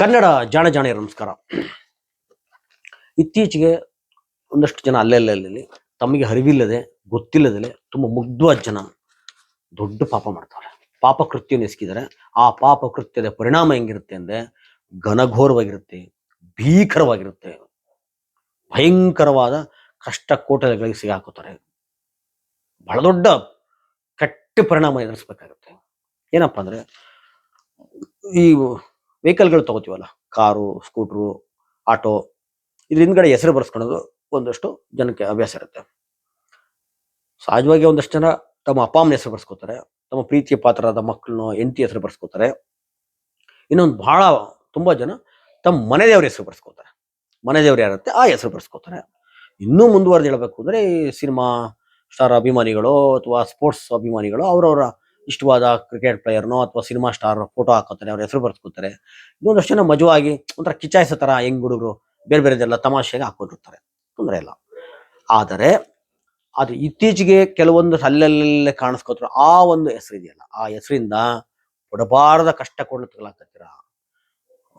ಕನ್ನಡ ಜಾಣ ಜಾಣೆ ನಮಸ್ಕಾರ. ಇತ್ತೀಚೆಗೆ ಒಂದಷ್ಟು ಜನ ಅಲ್ಲಲ್ಲಲ್ಲಿ ತಮಗೆ ಅರಿವಿಲ್ಲದೆ ಗೊತ್ತಿಲ್ಲದೆ ತುಂಬ ಮುಗ್ಧವಾದ ಜನ ದೊಡ್ಡ ಪಾಪ ಮಾಡ್ತಾರೆ. ಪಾಪ ಕೃತ್ಯವನ್ನು ಎಸಗಿದರೆ ಆ ಪಾಪ ಕೃತ್ಯದ ಪರಿಣಾಮ ಹೆಂಗಿರುತ್ತೆ ಅಂದರೆ ಘನಘೋರವಾಗಿರುತ್ತೆ, ಭೀಕರವಾಗಿರುತ್ತೆ, ಭಯಂಕರವಾದ ಕಷ್ಟ ಕೋಟಲೆಗಳಿಗೆ ಸಿಗಾಕೋತಾರೆ. ಬಹಳ ದೊಡ್ಡ ಕೆಟ್ಟ ಪರಿಣಾಮ ಎದುರಿಸ್ಬೇಕಾಗುತ್ತೆ. ಏನಪ್ಪಾ ಅಂದ್ರೆ ಈ ವೆಹಿಕಲ್ಗಳು ತಗೋತೀವಲ್ಲ? ಕಾರು, ಸ್ಕೂಟ್ರು, ಆಟೋ ಇದ್ರ ಹಿಂದ್ಗಡೆ ಹೆಸರು ಬರ್ಸ್ಕೊಳ್ಳೋದು ಒಂದಷ್ಟು ಜನಕ್ಕೆ ಅಭ್ಯಾಸ ಇರುತ್ತೆ. ಸಹಜವಾಗಿ ಒಂದಷ್ಟು ಜನ ತಮ್ಮ ಅಪ್ಪ ಅಮ್ಮನ ಹೆಸರು ಬರ್ಸ್ಕೋತಾರೆ, ತಮ್ಮ ಪ್ರೀತಿಯ ಪಾತ್ರರಾದ ಮಕ್ಕಳನ್ನ, ಹೆಂಡತಿ ಹೆಸರು ಬರ್ಸ್ಕೋತಾರೆ. ಇನ್ನೊಂದು ಬಹಳ ತುಂಬಾ ಜನ ತಮ್ಮ ಮನೆ ದೇವ್ರ ಹೆಸರು ಬರ್ಸ್ಕೋತಾರೆ. ಮನೆ ದೇವ್ರು ಯಾರುತ್ತೆ ಆ ಹೆಸರು ಬರ್ಸ್ಕೋತಾರೆ. ಇನ್ನೂ ಮುಂದುವರೆದು ಹೇಳ್ಬೇಕು ಅಂದ್ರೆ ಈ ಸಿನಿಮಾ ಸ್ಟಾರ್ ಅಭಿಮಾನಿಗಳು ಅಥವಾ ಸ್ಪೋರ್ಟ್ಸ್ ಅಭಿಮಾನಿಗಳು ಅವರವರ ಇಷ್ಟವಾದ ಕ್ರಿಕೆಟ್ ಪ್ಲೇಯರ್ನೋ ಅಥವಾ ಸಿನಿಮಾ ಸ್ಟಾರ್ ಫೋಟೋ ಹಾಕೋತಾರೆ, ಅವ್ರ ಹೆಸರು ಬರ್ಸ್ಕೊತಾರೆ. ಇನ್ನೊಂದಷ್ಟು ಜನ ಮಜವಾಗಿ ಒಂಥರ ಕಿಚಾಯಿಸೋ ಥರ ಹೆಂಗ್ ಹುಡುಗರು ಬೇರೆ ಬೇರೆದೆಲ್ಲ ತಮಾಷೆಗೆ ಹಾಕೊಂಡಿರ್ತಾರೆ ತೊಂದರೆ ಇಲ್ಲ. ಆದರೆ, ಅದು ಇತ್ತೀಚೆಗೆ ಕೆಲವೊಂದು ಅಲ್ಲಲ್ಲೇ ಕಾಣಿಸ್ಕೋತಾರೆ ಆ ಒಂದು ಹೆಸರಿದೆಯಲ್ಲ ಆ ಹೆಸರಿಂದ ಕೊಡಬಾರದ ಕಷ್ಟ ಕೊಂಡು ತಗೊಳಕತ್ತೀರ?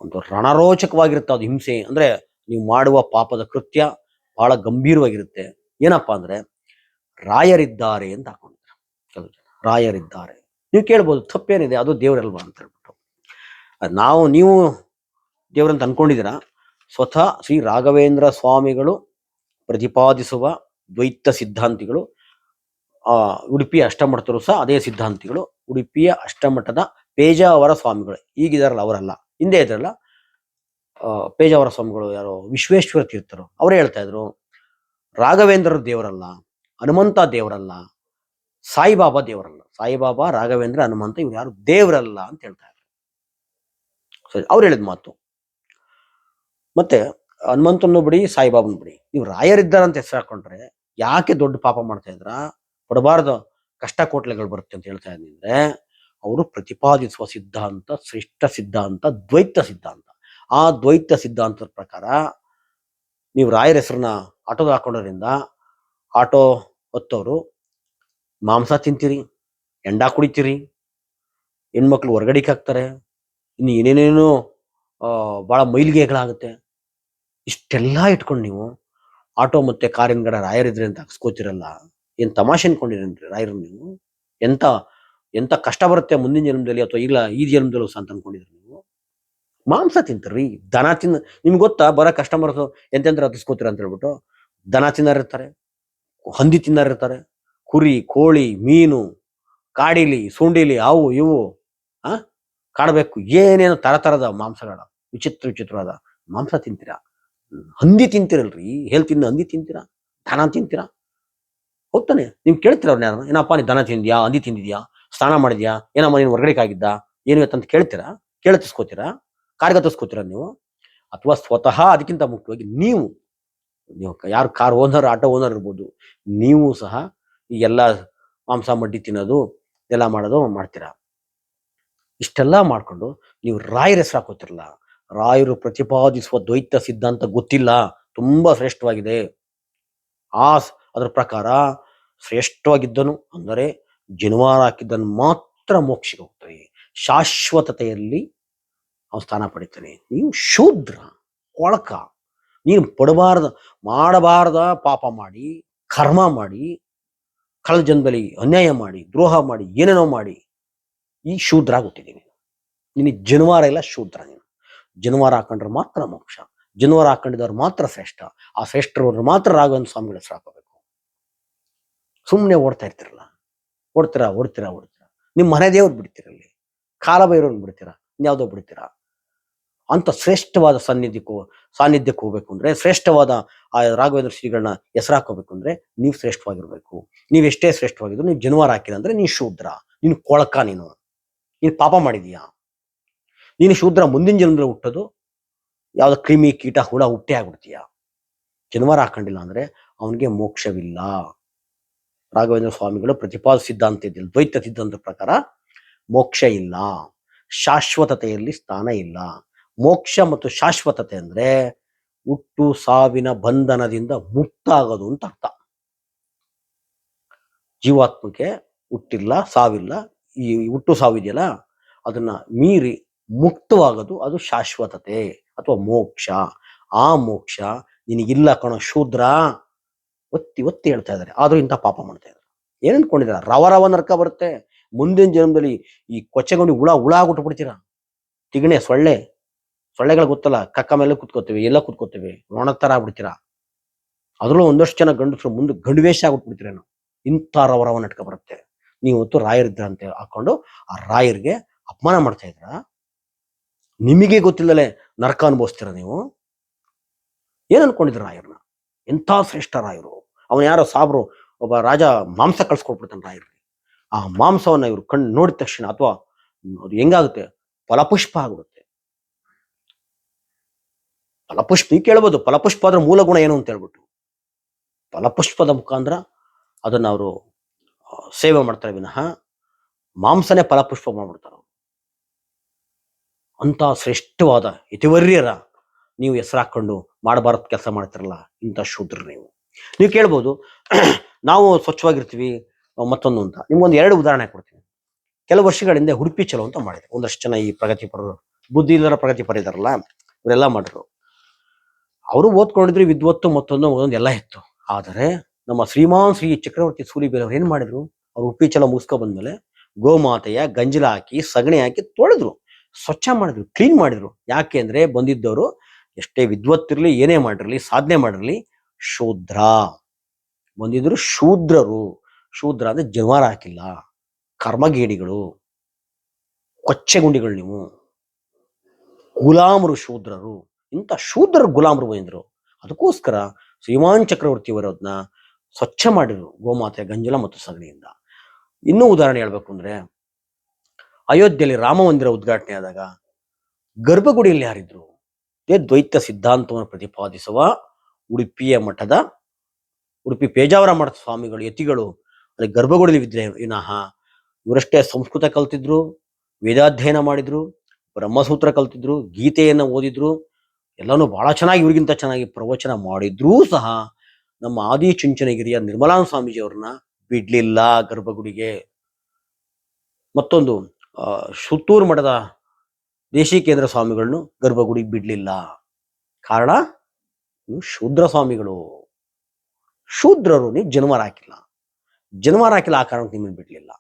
ಒಂದು ರಣರೋಚಕವಾಗಿರುತ್ತೆ ಅದು ಹಿಂಸೆ. ಅಂದ್ರೆ ನೀವು ಮಾಡುವ ಪಾಪದ ಕೃತ್ಯ ಬಹಳ ಗಂಭೀರವಾಗಿರುತ್ತೆ. ಏನಪ್ಪಾ ಅಂದ್ರೆ, ರಾಯರಿದ್ದಾರೆ ಅಂತ ಹಾಕೊಂಡಿದ್ದಾರೆ. ರಾಯರಿದ್ದಾರೆ. ನೀವು ಕೇಳ್ಬೋದು, ತಪ್ಪೇನಿದೆ, ಅದು ದೇವರಲ್ವಾ ಅಂತ ಹೇಳ್ಬಿಟ್ಟು. ನಾವು, ನೀವು ದೇವರಂತ ಅನ್ಕೊಂಡಿದ್ದೀರಾ? ಸ್ವತಃ ಶ್ರೀ ರಾಘವೇಂದ್ರ ಸ್ವಾಮಿಗಳು ಪ್ರತಿಪಾದಿಸುವ ದ್ವೈತ ಸಿದ್ಧಾಂತಿಗಳು ಉಡುಪಿಯ ಅಷ್ಟಮಠದರು ಸಹ ಅದೇ ಸಿದ್ಧಾಂತಿಗಳು, ಉಡುಪಿಯ ಅಷ್ಟಮಠದ ಪೇಜಾವರ ಸ್ವಾಮಿಗಳು. ಈಗಿದಾರಲ್ಲ, ಅವರಲ್ಲ. ಹಿಂದೆ ಇದ್ರಲ್ಲ ಪೇಜಾವರ ಸ್ವಾಮಿಗಳು ಯಾರು, ವಿಶ್ವೇಶ್ವರ ತೀರ್ಥರು. ಅವರೇ ಹೇಳ್ತಾ ಇದ್ರು, ರಾಘವೇಂದ್ರರು ದೇವರಲ್ಲ, ಹನುಮಂತ ದೇವರಲ್ಲ, ಸಾಯಿಬಾಬಾ ದೇವರಲ್ಲ. ಸಾಯಿಬಾಬಾ, ರಾಘವೇಂದ್ರ, ಹನುಮಂತ ಇವ್ರು ಯಾರು? ದೇವರಲ್ಲ ಅಂತ ಹೇಳ್ತಾ ಇದ್ರು. ಸರಿ, ಅವ್ರು ಹೇಳಿದ ಮಾತು. ಮತ್ತೆ ಹನುಮಂತನ್ನು ಬಿಡಿ, ಸಾಯಿಬಾಬನ್ ಬಿಡಿ. ನೀವು ರಾಯರಿದ್ದಾರಂತ ಹೆಸರು ಹಾಕೊಂಡ್ರೆ, ಯಾಕೆ ದೊಡ್ಡ ಪಾಪ ಮಾಡ್ತಾ ಇದ್ರ? ಕೊಡಬಾರ್ದು ಕಷ್ಟ ಕೋಟ್ಲೆಗಳು ಬರುತ್ತೆ ಅಂತ ಹೇಳ್ತಾ ಇದ್ರೆ ಅವರು ಪ್ರತಿಪಾದಿಸುವ ಸಿದ್ಧಾಂತ, ಶ್ರೇಷ್ಠ ಸಿದ್ಧಾಂತ, ದ್ವೈತ ಸಿದ್ಧಾಂತ. ಆ ದ್ವೈತ ಸಿದ್ಧಾಂತದ ಪ್ರಕಾರ ನೀವು ರಾಯರ ಹೆಸರನ್ನ ಆಟೋದ ಹಾಕೊಂಡ್ರಿಂದ ಆಟೋ ಹೊತ್ತವರು ಮಾಂಸ ತಿಂತೀರಿ. ಎಂಡ ಕುಡಿತೀರಿ? ಹೆಣ್ಮಕ್ಳು ಹೊರಗಡೆ ಹಾಕ್ತಾರೆ. ಇನ್ನು ಏನೇನೇನೋ ಬಹಳ ಮೈಲಿಗೆಗಳಾಗುತ್ತೆ. ಇಷ್ಟೆಲ್ಲ ಇಟ್ಕೊಂಡು ನೀವು ಆಟೋ ಮತ್ತೆ ಕಾರಿನ ಗಡ ರಾಯರಿದ್ರೆ ಅಂತ ಹಾಕ್ಸ್ಕೋತಿರಲ್ಲ? ಏನ್ ತಮಾಷೆ ಅನ್ಕೊಂಡಿರೇನ್ರಿ ರಾಯರು ನೀವು? ಎಂತ ಎಂತ ಕಷ್ಟ ಬರುತ್ತೆ ಮುಂದಿನ ಜನ್ಮದಲ್ಲಿ ಅಥವಾ ಈಗಲ ಈ ಜನ್ಮದಲ್ಲೂ ಅಂತ ಅನ್ಕೊಂಡಿದ್ರಿ ನೀವು? ಮಾಂಸ ತಿಂತಾರ್ರಿ ದನ ತಿನ್ನ ನಿಮ್ಗೆ ಗೊತ್ತಾ ಬರೋ ಕಸ್ಟಮರ್ಸ್ ಎಂತೆಂತ ಹತ್ತಿಸ್ಕೋತೀರ ಅಂತ ಹೇಳ್ಬಿಟ್ಟು ದನ ತಿನ್ನೋರಿರ್ತಾರೆ, ಹಂದಿ ತಿನ್ನಾರಿರ್ತಾರೆ, ಕುರಿ, ಕೋಳಿ, ಮೀನು ಕಾಡಿಲಿ, ಸುಂಡಿಲಿ ಅವು ಇವು, ಆ, ಕಾಡಬೇಕು. ಏನೇನು ತರ ತರದ ಮಾಂಸಗಳ ವಿಚಿತ್ರ ವಿಚಿತ್ರವಾದ ಮಾಂಸ ತಿಂತೀರಾ. ಹಂದಿ ತಿಂತಿರಲ್ರಿ. ಹೇಳಿ ತಿಂದ ಹಂದಿ ತಿಂತೀರಾ? ದನ ತಿಂತೀರಾ? ಹೋಗ್ತಾನೆ ನೀವು ಕೇಳ್ತೀರ ಅವ್ರನ್ನ ಯಾರು ಏನಪ್ಪ ನೀ ದನ ತಿಂದ್ಯಾ? ಹಂದಿ ತಿಂದಿದ್ಯಾ? ಸ್ನಾನ ಮಾಡಿದ್ಯಾ? ಏನಮ್ಮ ನೀನು ಹೊರಗಡೆ ಆಗಿದ್ದಾ? ಏನು ಅಂತ ಕೇಳ್ತೀರಾ? ಕೇಳತಿಸ್ಕೋತೀರಾ? ಕಾರ್ಗತಿಸ್ಕೋತೀರಾ ನೀವು? ಅಥವಾ ಸ್ವತಃ ಅದಕ್ಕಿಂತ ಮುಖ್ಯವಾಗಿ ನೀವು ನೀವು ಯಾರು ಕಾರ್ ಓನರ್, ಆಟೋ ಓನರ್ ಇರ್ಬೋದು, ನೀವು ಸಹ ಈ ಎಲ್ಲ ಮಾಂಸ ಮಡ್ಡಿ ತಿನ್ನೋದು ಎಲ್ಲ ಮಾಡೋದು ಮಾಡ್ತೀರಾ? ಇಷ್ಟೆಲ್ಲ ಮಾಡ್ಕೊಂಡು ನೀವು ರಾಯರ ಹೆಸರು ಹಾಕೋತಿರಲ್ಲ, ರಾಯರು ಪ್ರತಿಪಾದಿಸುವ ದ್ವೈತ ಸಿದ್ಧಾಂತ ಗೊತ್ತಿಲ್ಲ, ತುಂಬಾ ಶ್ರೇಷ್ಠವಾಗಿದೆ. ಆ ಅದರ ಪ್ರಕಾರ ಶ್ರೇಷ್ಠವಾಗಿದ್ದನು ಅಂದರೆ ಜನಿವಾರ ಹಾಕಿದ್ದನ್ನು ಮಾತ್ರ ಮೋಕ್ಷಕ್ಕೆ ಹೋಗ್ತಾನೆ. ಶಾಶ್ವತತೆಯಲ್ಲಿ ಅವನು ಸ್ಥಾನ ಪಡಿತಾನೆ. ನೀವು ಶೂದ್ರ, ಕೊಳಕ, ನೀನು ಪಡಬಾರ್ದ, ಮಾಡಬಾರ್ದ ಪಾಪ ಮಾಡಿ, ಕರ್ಮ ಮಾಡಿ ಕಳೆದ ಜನ್ಮದಲ್ಲಿ ಅನ್ಯಾಯ ಮಾಡಿ, ದ್ರೋಹ ಮಾಡಿ, ಏನೇನೋ ಮಾಡಿ, ಈ ಶೂದ್ರ ಹುಟ್ಟಿದ್ದೀನಿ ನಿನಗೆ ಜನವಾರ ಇಲ್ಲ, ಶೂದ್ರ ನೀನು. ಜನವಾರ ಹಾಕೊಂಡ್ರೆ ಮಾತ್ರ ಮೋಕ್ಷ. ಜನವಾರ ಹಾಕೊಂಡಿದ್ದವ್ರು ಮಾತ್ರ ಶ್ರೇಷ್ಠ. ಆ ಶ್ರೇಷ್ಠರವ್ರು ಮಾತ್ರ ರಾಘವೇಂದ್ರ ಸ್ವಾಮಿಗಳ ಹೆಸರು ಹಾಕೋಬೇಕು ಸುಮ್ಮನೆ ಓಡ್ತಾ ಇರ್ತಿರಲ್ಲ. ಓಡ್ತೀರಾ ಓಡ್ತೀರಾ ಓಡ್ತೀರಾ. ನಿಮ್ಮ ಮನೆ ದೇವ್ರು ಬಿಡ್ತೀರಲ್ಲಿ ಕಾಲ ಬೈರೋನ್ ಬಿಡ್ತೀರಾ, ಇನ್ಯಾವುದೋ ಬಿಡ್ತೀರಾ. ಅಂತ ಶ್ರೇಷ್ಠವಾದ ಸಾನ್ನಿಧ್ಯಕ್ಕೂ ಸಾನ್ನಿಧ್ಯಕ್ಕೆ ಹೋಗ್ಬೇಕು ಅಂದ್ರೆ, ಶ್ರೇಷ್ಠವಾದ ಆ ರಾಘವೇಂದ್ರ ಶ್ರೀಗಳನ್ನ ಹೆಸರು ಹಾಕೋಬೇಕು ಅಂದ್ರೆ ನೀವು ಶ್ರೇಷ್ಠವಾಗಿರ್ಬೇಕು. ನೀವು ಎಷ್ಟೇ ಶ್ರೇಷ್ಠವಾಗಿದ್ರು ನೀವು ಜನ್ವಾರ ಹಾಕಿಲ್ಲ ಅಂದ್ರೆ ನೀನು ಶೂದ್ರ. ನೀನು ಕೊಳಕ ನೀನು. ನೀನು ಪಾಪ ಮಾಡಿದೀಯಾ? ನೀನು ಶೂದ್ರ ಮುಂದಿನ ಜನ್ಮದಲ್ಲಿ ಹುಟ್ಟೋದು ಯಾವ್ದು ಕ್ರಿಮಿ ಕೀಟ ಹುಳ ಹುಟ್ಟೆ ಆಗ್ಬಿಡ್ತೀಯ? ಜನವಾರ ಹಾಕೊಂಡಿಲ್ಲ ಅಂದ್ರೆ ಅವನಿಗೆ ಮೋಕ್ಷವಿಲ್ಲ. ರಾಘವೇಂದ್ರ ಸ್ವಾಮಿಗಳು ಪ್ರತಿಪಾದ ಸಿದ್ಧಾಂತ ಇದೆಯಲ್ಲ ದ್ವೈತ ಸಿದ್ಧಾಂತ ಪ್ರಕಾರ ಮೋಕ್ಷ ಇಲ್ಲ. ಶಾಶ್ವತತೆಯಲ್ಲಿ ಸ್ಥಾನ ಇಲ್ಲ. ಮೋಕ್ಷ ಮತ್ತು ಶಾಶ್ವತತೆ ಅಂದ್ರೆ ಹುಟ್ಟು ಸಾವಿನ ಬಂಧನದಿಂದ ಮುಕ್ತ ಆಗೋದು ಅಂತ ಅರ್ಥ. ಜೀವಾತ್ಮಕ್ಕೆ ಹುಟ್ಟಿಲ್ಲ, ಸಾವಿಲ್ಲ, ಈ ಹುಟ್ಟು ಸಾವಿದೆಯಲ್ಲ ಅದನ್ನ ಮೀರಿ ಮುಕ್ತವಾಗೋದು, ಅದು ಶಾಶ್ವತತೆ ಅಥವಾ ಮೋಕ್ಷ. ಆ ಮೋಕ್ಷ ನಿನಗಿಲ್ಲ ಕಣೋ ಶೂದ್ರ, ಒತ್ತಿ ಒತ್ತಿ ಹೇಳ್ತಾ ಇದ್ದಾರೆ. ಆದ್ರೂ ಇಂಥ ಪಾಪ ಮಾಡ್ತಾ ಇದ್ದಾರೆ. ಏನ್ ರವ ರವ ನರ್ಕ ಬರುತ್ತೆ. ಮುಂದಿನ ಜನ್ಮದಲ್ಲಿ ಈ ಕೊಚ್ಚೆಗೊಂಡು ಹುಳ ಹುಳ ಆಗ್ಬಿಟ್ಟು ಬಿಡ್ತೀರಾ ತಿಗಣೆ, ಸೊಳ್ಳೆ ಸೊಳ್ಳೆಗಳು ಗೊತ್ತಲ್ಲ, ಕಕ್ಕ ಮೇಲೆ ಕುತ್ಕೋತೀವಿ, ಎಲ್ಲ ಕುತ್ಕೋತೀವಿ ನೋಣ ತರ ಆಗ್ಬಿಡ್ತೀರಾ? ಅದ್ರಲ್ಲೂ ಒಂದಷ್ಟು ಜನ ಗಂಡಸರು ಮುಂದೆ ಗಂಡುವೇಷ ಆಗ್ಬಿಟ್ಬಿಡ್ತೀರೇನು ಇಂಥ ರವರವ ರವ ನಟ್ಕ ಬರುತ್ತೆ. ನೀವು ಹೊತ್ತು ರಾಯರಿದ್ರ ಅಂತ ಹಾಕೊಂಡು ಆ ರಾಯರ್ಗೆ ಅಪಮಾನ ಮಾಡ್ತಾ ಇದ್ರ. ನಿಮಗೆ ಗೊತ್ತಿಲ್ಲದೆ ನರಕ ಅನುಭವಿಸ್ತೀರ ನೀವು? ಏನ್ ಅನ್ಕೊಂಡಿದ್ರ ರಾಯರ್ನ? ಎಂಥ ಶ್ರೇಷ್ಠ ರಾಯರು? ಅವನ ಯಾರೋ ಸಾಬ್ರು, ಒಬ್ಬ ರಾಜ ಮಾಂಸ ಕಳ್ಸ್ಕೊಟ್ಬಿಡ್ತಾನೆ ರಾಯರ್ಗೆ. ಆ ಮಾಂಸವನ್ನ ಇವ್ರು ಕಣ್ಣು ನೋಡಿದ ತಕ್ಷಣ ಅಥವಾ ಅದು ಹೆಂಗಾಗುತ್ತೆ? ಫಲಪುಷ್ಪ ಆಗ್ಬಿಡುತ್ತೆ. ಫಲಪುಷ್ಪ, ನೀವು ಕೇಳ್ಬೋದು, ಫಲಪುಷ್ಪ ಅದ್ರ ಮೂಲ ಗುಣ ಏನು ಅಂತ ಹೇಳ್ಬಿಟ್ಟು ಫಲಪುಷ್ಪದ ಮುಖಾಂತರ ಅದನ್ನ ಅವರು ಸೇವೆ ಮಾಡ್ತಾರೆ ವಿನಃ ಮಾಂಸನೇ ಫಲಪುಷ್ಪ ಮಾಡ್ಬಿಡ್ತಾರೆ. ಅಂತ ಶ್ರೇಷ್ಠವಾದ ಇತಿವರ್ಯರ ನೀವು ಹೆಸರು ಹಾಕೊಂಡು ಮಾಡಬಾರದು ಕೆಲಸ ಮಾಡ್ತಿರಲ್ಲ, ಇಂಥ ಶೂದ್ರ ನೀವು. ನೀವು ಕೇಳ್ಬೋದು, ನಾವು ಸ್ವಚ್ಛವಾಗಿರ್ತೀವಿ ಮತ್ತೊಂದು ಅಂತ. ನಿಮ್ಗೊಂದು ಎರಡು ಉದಾಹರಣೆ ಕೊಡ್ತೀನಿ. ಕೆಲವು ವರ್ಷಗಳ ಹಿಂದೆ ಉಡುಪಿ ಚಲೋ ಅಂತ ಮಾಡಿದೆ ಒಂದಷ್ಟು ಜನ ಈ ಪ್ರಗತಿಪರರು ಬುದ್ಧಿ ಇಲ್ಲರ ಪ್ರಗತಿಪರ ಇದಾರಲ್ಲ, ಇವರೆಲ್ಲ ಮಾಡಿದ್ರು. ಅವರು ಓದ್ಕೊಂಡಿದ್ರು ವಿದ್ವತ್ತು ಮತ್ತೊಂದು ಒಂದೊಂದು ಎಲ್ಲ ಇತ್ತು. ಆದರೆ ನಮ್ಮ ಶ್ರೀಮಾನ್ ಶ್ರೀ ಚಕ್ರವರ್ತಿ ಸೂಲಿಬೇಲ್ ಅವ್ರು ಏನ್ ಮಾಡಿದ್ರು? ಅವ್ರು ಉಪ್ಪಿ ಚಲ ಮುಗಿಸ್ಕೊ ಬಂದ್ಮೇಲೆ ಗೋಮಾತೆಯ ಗಂಜಲ ಹಾಕಿ, ಸಗಣಿ ಹಾಕಿ ತೊಳೆದ್ರು. ಸ್ವಚ್ಛ ಮಾಡಿದ್ರು, ಕ್ಲೀನ್ ಮಾಡಿದ್ರು. ಯಾಕೆ ಅಂದ್ರೆ ಬಂದಿದ್ದವರು ಎಷ್ಟೇ ವಿದ್ವತ್ತಿರ್ಲಿ ಏನೇ ಮಾಡಿರ್ಲಿ, ಸಾಧನೆ ಮಾಡಿರ್ಲಿ, ಶೂದ್ರ. ಬಂದಿದ್ರು ಶೂದ್ರರು. ಶೂದ್ರ ಅಂದ್ರೆ ಜನ್ವಾರ ಹಾಕಿಲ್ಲ. ಕರ್ಮಗೇಡಿಗಳು. ಕೊಚ್ಚೆಗುಂಡಿಗಳು ನೀವು. ಗುಲಾಮರು ಶೂದ್ರರು. ಇಂಥ ಶೂದ್ರ ಗುಲಾಮರು ಬಂದಿದ್ರು ಅದಕ್ಕೋಸ್ಕರ ಶ್ರೀಮಾನ್ ಚಕ್ರವರ್ತಿಯವರು ಅದನ್ನ ಸ್ವಚ್ಛ ಮಾಡಿದ್ರು ಗೋಮಾತೆ ಗಂಜಲ ಮತ್ತು ಸಗಣಿಯಿಂದ. ಇನ್ನೂ ಉದಾಹರಣೆ ಹೇಳ್ಬೇಕು ಅಂದ್ರೆ, ಅಯೋಧ್ಯೆಯಲ್ಲಿ ರಾಮ ಮಂದಿರ ಉದ್ಘಾಟನೆ ಆದಾಗ ಗರ್ಭಗುಡಿಯಲ್ಲಿ ಯಾರಿದ್ರು ಇದೇ ದ್ವೈತ ಸಿದ್ಧಾಂತವನ್ನು ಪ್ರತಿಪಾದಿಸುವ ಉಡುಪಿಯ ಮಠದ, ಉಡುಪಿ ಪೇಜಾವರ ಮಠದ ಸ್ವಾಮಿಗಳು, ಯತಿಗಳು, ಅಲ್ಲಿ ಗರ್ಭಗುಡಿಯಲ್ಲಿ ವಿದ್ಯೆ ವಿನಃ ಇವರಷ್ಟೇ ಸಂಸ್ಕೃತ ಕಲ್ತಿದ್ರು, ವೇದಾಧ್ಯಯನ ಮಾಡಿದ್ರು, ಬ್ರಹ್ಮಸೂತ್ರ ಕಲ್ತಿದ್ರು, ಗೀತೆಯನ್ನು ಓದಿದ್ರು ಎಲ್ಲಾನು ಬಹಳ ಚೆನ್ನಾಗಿ ಇವ್ರಿಗಿಂತ ಚೆನ್ನಾಗಿ ಪ್ರವಚನ ಮಾಡಿದ್ರೂ ಸಹ ನಮ್ಮ ಆದಿ ಚುಂಚನಗಿರಿಯ ನಿರ್ಮಲಾನ ಸ್ವಾಮೀಜಿ ಅವ್ರನ್ನ ಬಿಡ್ಲಿಲ್ಲ ಗರ್ಭಗುಡಿಗೆ. ಮತ್ತೊಂದು ಸುತ್ತೂರು ಮಠದ ದೇಶಿಕೇಂದ್ರ ಸ್ವಾಮಿಗಳನ್ನು ಗರ್ಭಗುಡಿಗೆ ಬಿಡ್ಲಿಲ್ಲ. ಕಾರಣ ಶೂದ್ರ ಸ್ವಾಮಿಗಳು. ಶೂದ್ರರು ನೀವು ಜನ್ವಾರ ಹಾಕಿಲ್ಲ. ಜನವಾರ ಹಾಕಿಲ್ಲ ಆ ಕಾರಣಕ್ಕೆ ನಿಮ್ಮನ್ನು ಬಿಡ್ಲಿಲ್ಲ.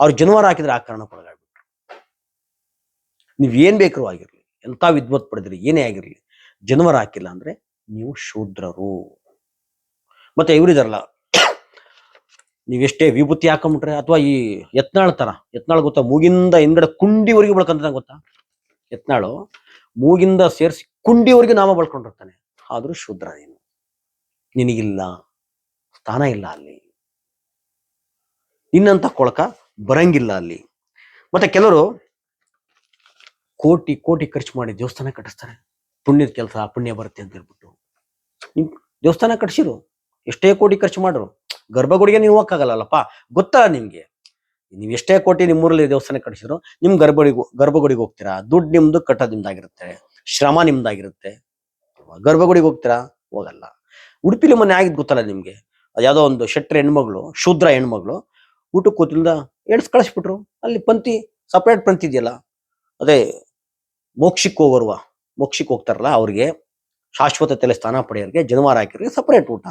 ಅವ್ರು ಜನ್ವಾರ ಹಾಕಿದ್ರೆ ಆ ಕಾರಣ ಒಳಗಾಗ್ಬಿಟ್ರು. ನೀವೇನ್ ಬೇಕಾದ್ರೂ ಆಗಿರ್ಲಿ, ಎಂತ ವಿದ್ವತ್ ಪಡೆದಿರಿ, ಏನೇ ಆಗಿರ್ಲಿ ಜನ್ವಾರ ಹಾಕಿಲ್ಲ ಅಂದ್ರೆ ನೀವು ಶೂದ್ರರು. ಮತ್ತೆ ಇವರಿದಾರಲ್ಲ ನೀವೆಷ್ಟೇ ವಿಭೂತಿ ಹಾಕೊಂಡ್ಬಿಟ್ರೆ ಅಥವಾ ಈ ಯತ್ನಾಳ್ ತರ, ಯತ್ನಾಳ್ ಗೊತ್ತಾ? ಮೂಗಿಂದ ಹಿಂದ್ಗಡೆ ಕುಂಡಿವರೆಗೆ ಬಳ್ಕೊಂತ ಗೊತ್ತಾ? ಯತ್ನಾಳು ಮೂಗಿಂದ ಸೇರಿಸಿ ಕುಂಡಿವರೆಗೆ ನಾಮ ಬಳ್ಕೊಂಡಿರ್ತಾನೆ. ಆದ್ರೂ ಶೂದ್ರ ನೀನು. ನಿನಗಿಲ್ಲ, ಸ್ಥಾನ ಇಲ್ಲ ಅಲ್ಲಿ. ನಿನ್ನಂತ ಕೊಳಕ ಬರಂಗಿಲ್ಲ ಅಲ್ಲಿ. ಮತ್ತೆ ಕೆಲವರು ಕೋಟಿ ಕೋಟಿ ಖರ್ಚು ಮಾಡಿ ದೇವಸ್ಥಾನ ಕಟ್ಟಿಸ್ತಾರೆ. ಪುಣ್ಯದ ಕೆಲಸ, ಪುಣ್ಯ ಬರುತ್ತೆ ಅಂತ ಹೇಳ್ಬಿಟ್ಟು. ನೀವು ದೇವಸ್ಥಾನ ಕಟ್ಸಿರು. ಎಷ್ಟೇ ಕೋಟಿ ಖರ್ಚು ಮಾಡ್ರು. ಗರ್ಭಗುಡಿಗೆ ನೀವು ಹೋಗಕ್ಕಾಗಲ್ಲಪ್ಪ ಗೊತ್ತಲ್ಲ ನಿಮ್ಗೆ? ನೀವು ಎಷ್ಟೇ ಕೋಟಿ ನಿಮ್ಮೂರಲ್ಲಿ ದೇವಸ್ಥಾನ ಕಟ್ಸಿದ್ರು ನಿಮ್ ಗರ್ಭಗುಡಿಗೆ ಗರ್ಭಗುಡಿಗೆ ಹೋಗ್ತೀರಾ? ದುಡ್ಡು ನಿಮ್ದು ಕಟ್ಟೋದು ನಿಮ್ದಾಗಿರುತ್ತೆ ಶ್ರಮ ನಿಮ್ದಾಗಿರುತ್ತೆ. ಗರ್ಭಗುಡಿಗೆ ಹೋಗ್ತೀರಾ? ಹೋಗಲ್ಲ. ಉಡುಪಿಲಿ ಮೊನ್ನೆ ಆಗಿದ್ ಗೊತ್ತಲ್ಲ ನಿಮ್ಗೆ? ಯಾವ್ದೋ ಒಂದು ಶೆಟ್ರ ಹೆಣ್ಮಗಳು, ಶೂದ್ರ ಹೆಣ್ಮಗಳು, ಊಟಕ್ಕೆ ಕೂತಿಲ್ದ ಎಡ್ಸ್ ಕಳಿಸ್ಬಿಟ್ರು. ಅಲ್ಲಿ ಪಂತಿ ಸಪ್ರೇಟ್ ಪಂತಿ ಇದೆಯಲ್ಲ? ಅದೇ ಮೋಕ್ಷಿಕ್ಕೋ ಹೋಗೋರ್ವ. ಮೋಕ್ಷಕ್ಕೆ ಹೋಗ್ತಾರಲ್ಲ, ಅವ್ರಿಗೆ ಶಾಶ್ವತ ತಲೆ ಸ್ಥಾನ ಪಡೆಯೋರಿಗೆ ಜನವಾರ ಹಾಕಿರೋರಿಗೆ ಸಪರೇಟ್ ಊಟ.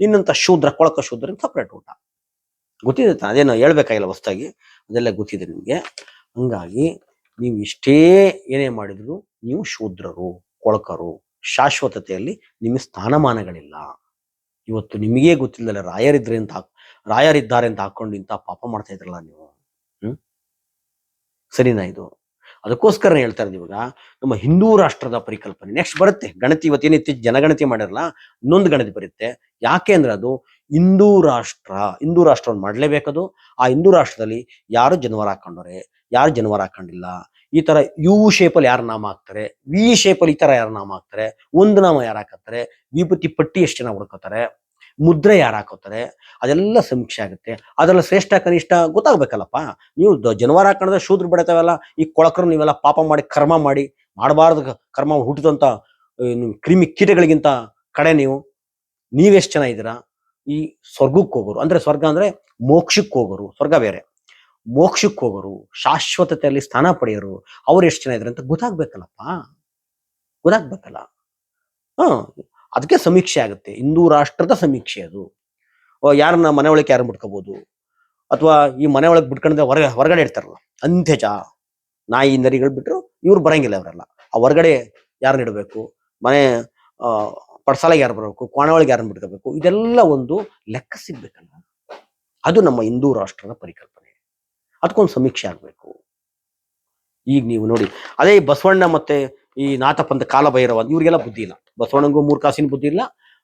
ಇನ್ನಂಥ ಶೂದ್ರ, ಕೊಳಕ ಶೂದ್ರ ಸಪರೇಟ್ ಊಟ. ಗೊತ್ತಿದೆ ಅದೇನು ಹೇಳ್ಬೇಕಾಗಿಲ್ಲ ಹೊಸ್ದಾಗಿ ಅದೆಲ್ಲ ಗೊತ್ತಿದೆ ನಿಮಗೆ. ಹಂಗಾಗಿ ನೀವು ಇಷ್ಟೇ ಏನೇ ಮಾಡಿದ್ರು ನೀವು ಶೂದ್ರರು, ಕೊಳಕರು, ಶಾಶ್ವತತೆಯಲ್ಲಿ ನಿಮಗೆ ಸ್ಥಾನಮಾನಗಳಿಲ್ಲ. ಇವತ್ತು ನಿಮಗೇ ಗೊತ್ತಿಲ್ಲಲ್ಲ ರಾಯರಿದ್ರೆ ಅಂತ ರಾಯರಿದ್ದಾರೆ ಅಂತ ಹಾಕೊಂಡು ಇಂಥ ಪಾಪ ಮಾಡ್ತಾ ಇದ್ರಲ್ಲ ನೀವು? ಹ್ಮ್? ಸರಿನಾ ಇದು? ಅದಕ್ಕೋಸ್ಕರ ಹೇಳ್ತಾ ಇವಾಗ, ನಮ್ಮ ಹಿಂದೂ ರಾಷ್ಟ್ರದ ಪರಿಕಲ್ಪನೆ. ನೆಕ್ಸ್ಟ್ ಬರುತ್ತೆ. ಗಣತಿ ಇವತ್ತೇನು ಇತ್ತೀಚೆ ಜನಗಣತಿ ಮಾಡಿರಲ್ಲ, ಇನ್ನೊಂದು ಗಣತಿ ಬರುತ್ತೆ. ಯಾಕೆ ಅಂದ್ರೆ ಅದು ಹಿಂದೂ ರಾಷ್ಟ್ರ, ಹಿಂದೂ ರಾಷ್ಟ್ರವನ್ನು ಮಾಡಲೇಬೇಕದು. ಆ ಹಿಂದೂ ರಾಷ್ಟ್ರದಲ್ಲಿ ಯಾರು ಜನವರ ಹಾಕೊಂಡವ್ರೆ? ಯಾರು ಜನವರ ಹಾಕೊಂಡಿಲ್ಲ? ಈ ತರ ಯು ಶೇಪಲ್ಲಿ ಯಾರು ನಾಮ ಹಾಕ್ತಾರೆ? ವಿ ಶೇಪಲ್ಲಿ ಈ ತರ ಯಾರು ನಾಮ ಹಾಕ್ತಾರೆ? ಒಂದು ನಾಮ ಯಾರು ಹಾಕತ್ತಾರೆ? ವಿಭೂತಿ ಪಟ್ಟಿ ಎಷ್ಟು ಜನ ಹುಡ್ಕೋತಾರೆ? ಮುದ್ರೆ ಯಾರು ಹಾಕೋತಾರೆ? ಅದೆಲ್ಲ ಸಮೀಕ್ಷೆ ಆಗುತ್ತೆ. ಅದರಲ್ಲಿ ಶ್ರೇಷ್ಠ, ಕನಿಷ್ಠ ಗೊತ್ತಾಗ್ಬೇಕಲ್ಲಪ್ಪ. ನೀವು ಜನವಾರ ಹಾಕೊಂಡ್ರೆ ಶೂದ್ರ ಬಿಡತಾವೆಲ್ಲ, ಈ ಕೊಳಕರು ನೀವೆಲ್ಲ ಪಾಪ ಮಾಡಿ, ಕರ್ಮ ಮಾಡಿ, ಮಾಡಬಾರ್ದು ಕರ್ಮ ಹುಟ್ಟಿದಂತ ಏನು ಕ್ರಿಮಿ ಕೀಟಗಳಿಗಿಂತ ಕಡೆ ನೀವು. ನೀವೆಷ್ಟು ಜನ ಇದ್ದೀರಾ? ಈ ಸ್ವರ್ಗಕ್ಕೆ ಹೋಗೋರು. ಅಂದ್ರೆ ಸ್ವರ್ಗ ಅಂದ್ರೆ ಮೋಕ್ಷಕ್ಕೆ ಹೋಗೋರು. ಸ್ವರ್ಗ ಬೇರೆ. ಮೋಕ್ಷಕ್ಕೆ ಹೋಗೋರು, ಶಾಶ್ವತತೆಯಲ್ಲಿ ಸ್ಥಾನ ಪಡೆಯೋರು ಅವ್ರು ಎಷ್ಟು ಜನ ಇದ್ದಾರೆ ಅಂತ ಗೊತ್ತಾಗ್ಬೇಕಲ್ಲಪ್ಪ. ಗೊತ್ತಾಗ್ಬೇಕಲ್ಲ. ಹಾ ಅದಕ್ಕೆ ಸಮೀಕ್ಷೆ ಆಗುತ್ತೆ. ಹಿಂದೂ ರಾಷ್ಟ್ರದ ಸಮೀಕ್ಷೆ ಅದು. ಯಾರನ್ನ ಮನೆ ಒಳಗೆ ಯಾರು ಬಿಟ್ಕೋಬಹುದು ಅಥವಾ ಈ ಮನೆ ಒಳಗೆ ಬಿಟ್ಕೊಂಡ್ರೆ ಹೊರಗೆ, ಹೊರಗಡೆ ಇಡ್ತಾರಲ್ಲ ಅಂತ್ಯಜ. ನಾಯಿ, ನರಿಗಳು ಬಿಟ್ಟರು ಇವ್ರು ಬರಂಗಿಲ್ಲ ಅವರೆಲ್ಲ ಆ ಹೊರಗಡೆ ಯಾರನ್ನ ಇಡಬೇಕು? ಮನೆ ಪಡ್ಸಾಲೆಗೆ ಯಾರು ಬರಬೇಕು? ಕೋಣ ಒಳಗೆ ಯಾರನ್ನ ಬಿಟ್ಕೋಬೇಕು? ಇದೆಲ್ಲ ಒಂದು ಲೆಕ್ಕ ಸಿಗ್ಬೇಕಲ್ಲ. ಅದು ನಮ್ಮ ಹಿಂದೂ ರಾಷ್ಟ್ರದ ಪರಿಕಲ್ಪನೆ. ಅದಕ್ಕೊಂದು ಸಮೀಕ್ಷೆ ಆಗಬೇಕು. ಈಗ ನೀವು ನೋಡಿ, ಅದೇ ಬಸವಣ್ಣ ಮತ್ತೆ ಈ ನಾಥಪಂಥ ಕಾಲಭೈರವ ಇವ್ರಿಗೆಲ್ಲ ಬುದ್ಧಿ ಇಲ್ಲ. ಬಸವಣ್ಣಂಗೂ ಮೂರ್ ಕಾಸಿನ ಬುದ್ಧಿ ಇಲ್ಲ.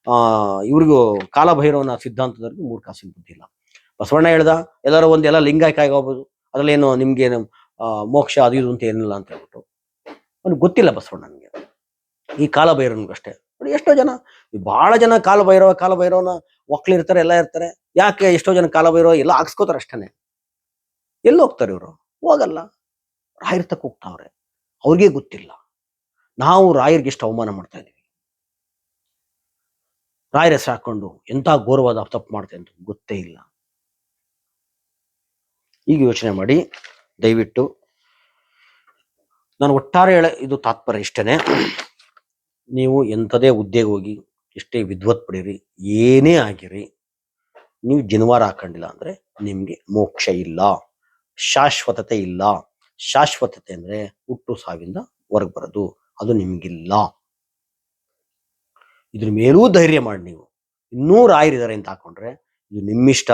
ಆ, ಇವ್ರಿಗೂ ಕಾಲಭೈರವನ ಸಿದ್ಧಾಂತದವ್ರಿಗೂ ಮೂರ್ ಕಾಸಿನ ಬುದ್ಧಿ ಇಲ್ಲ. ಬಸವಣ್ಣ ಹೇಳ್ದ, ಎಲ್ಲರೂ ಒಂದೆಲ್ಲ ಲಿಂಗಾಯಕ ಆಗೋಗ್ಬೋದು ಅದ್ರಲ್ಲೇನು ನಿಮ್ಗೆ ಮೋಕ್ಷ ಅದು ಇದು ಅಂತ ಏನಿಲ್ಲ ಅಂತ ಹೇಳ್ಬಿಟ್ಟು. ಅವ್ನಿಗೆ ಗೊತ್ತಿಲ್ಲ ಬಸವಣ್ಣನಿಗೆ. ಈ ಕಾಲಭೈರವನಿಗೂ ಅಷ್ಟೇ ನೋಡಿ ಎಷ್ಟೋ ಜನ ಬಹಳ ಜನ ಕಾಲಭೈರವ, ಕಾಲಭೈರವನ ಮಕ್ಳಿರ್ತಾರೆ ಎಲ್ಲ ಇರ್ತಾರೆ. ಯಾಕೆ ಎಷ್ಟೋ ಜನ ಕಾಲಭೈರವ ಎಲ್ಲ ಹಾಕ್ಸ್ಕೋತಾರೆ ಅಷ್ಟೇ ಎಲ್ಲಿ ಹೋಗ್ತಾರೆ ಇವರು? ಹೋಗಲ್ಲ. ರಾಯರ್ ತಕ್ಕ ಹೋಗ್ತಾವ್ರೆ. ಅವ್ರಿಗೆ ಗೊತ್ತಿಲ್ಲ. ನಾವು ರಾಯರಿಗೆ ಎಷ್ಟು ಅವಮಾನ ಮಾಡ್ತಾ ಇದ್ದೀವಿ ರಾಯರ ಹೆಸರು ಹಾಕೊಂಡು ಎಂತ ಘೋರವಾದ ತಪ್ಪು ಮಾಡ್ತೇವೆ ಅಂತ ಗೊತ್ತೇ ಇಲ್ಲ. ಈಗ ಯೋಚನೆ ಮಾಡಿ, ದಯವಿಟ್ಟು ನಾನು ಒಟ್ಟಾರೆ ಹೇಳ, ಇದು ತಾತ್ಪರ್ಯ ಇಷ್ಟೇನೆ. ನೀವು ಎಂಥದೇ ಹುದ್ದೆಗೆ ಹೋಗಿ ಎಷ್ಟೇ ವಿದ್ವತ್ ಪಡೀರಿ, ಏನೇ ಆಗಿರಿ, ನೀವು ಜನವಾರ ಹಾಕೊಂಡಿಲ್ಲ ಅಂದ್ರೆ ನಿಮ್ಗೆ ಮೋಕ್ಷ ಇಲ್ಲ, ಶಾಶ್ವತತೆ ಇಲ್ಲ. ಶಾಶ್ವತತೆ ಅಂದ್ರೆ ಹುಟ್ಟು ಸಾವಿಂದ ಹೊರಗೆ ಬರೋದು. ಅದು ನಿಮಗಿಲ್ಲ. ಇದ್ರ ಮೇಲೂ ಧೈರ್ಯ ಮಾಡಿ ನೀವು. ಇನ್ನೂ ರಾಯರಿದ್ದಾರೆ ಅಂತ ಹಾಕೊಂಡ್ರೆ, ಇದು ನಿಮ್ಮಿಷ್ಟ,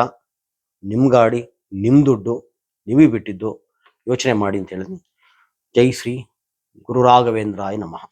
ನಿಮ್ ಗಾಡಿ, ನಿಮ್ ದುಡ್ಡು, ನಿಮಗೆ ಬಿಟ್ಟಿದ್ದು ಯೋಚನೆ ಮಾಡಿ ಅಂತ ಹೇಳಿದ್ನಿ. ಜೈ ಶ್ರೀ ಗುರು ರಾಘವೇಂದ್ರಾಯ ನಮಃ.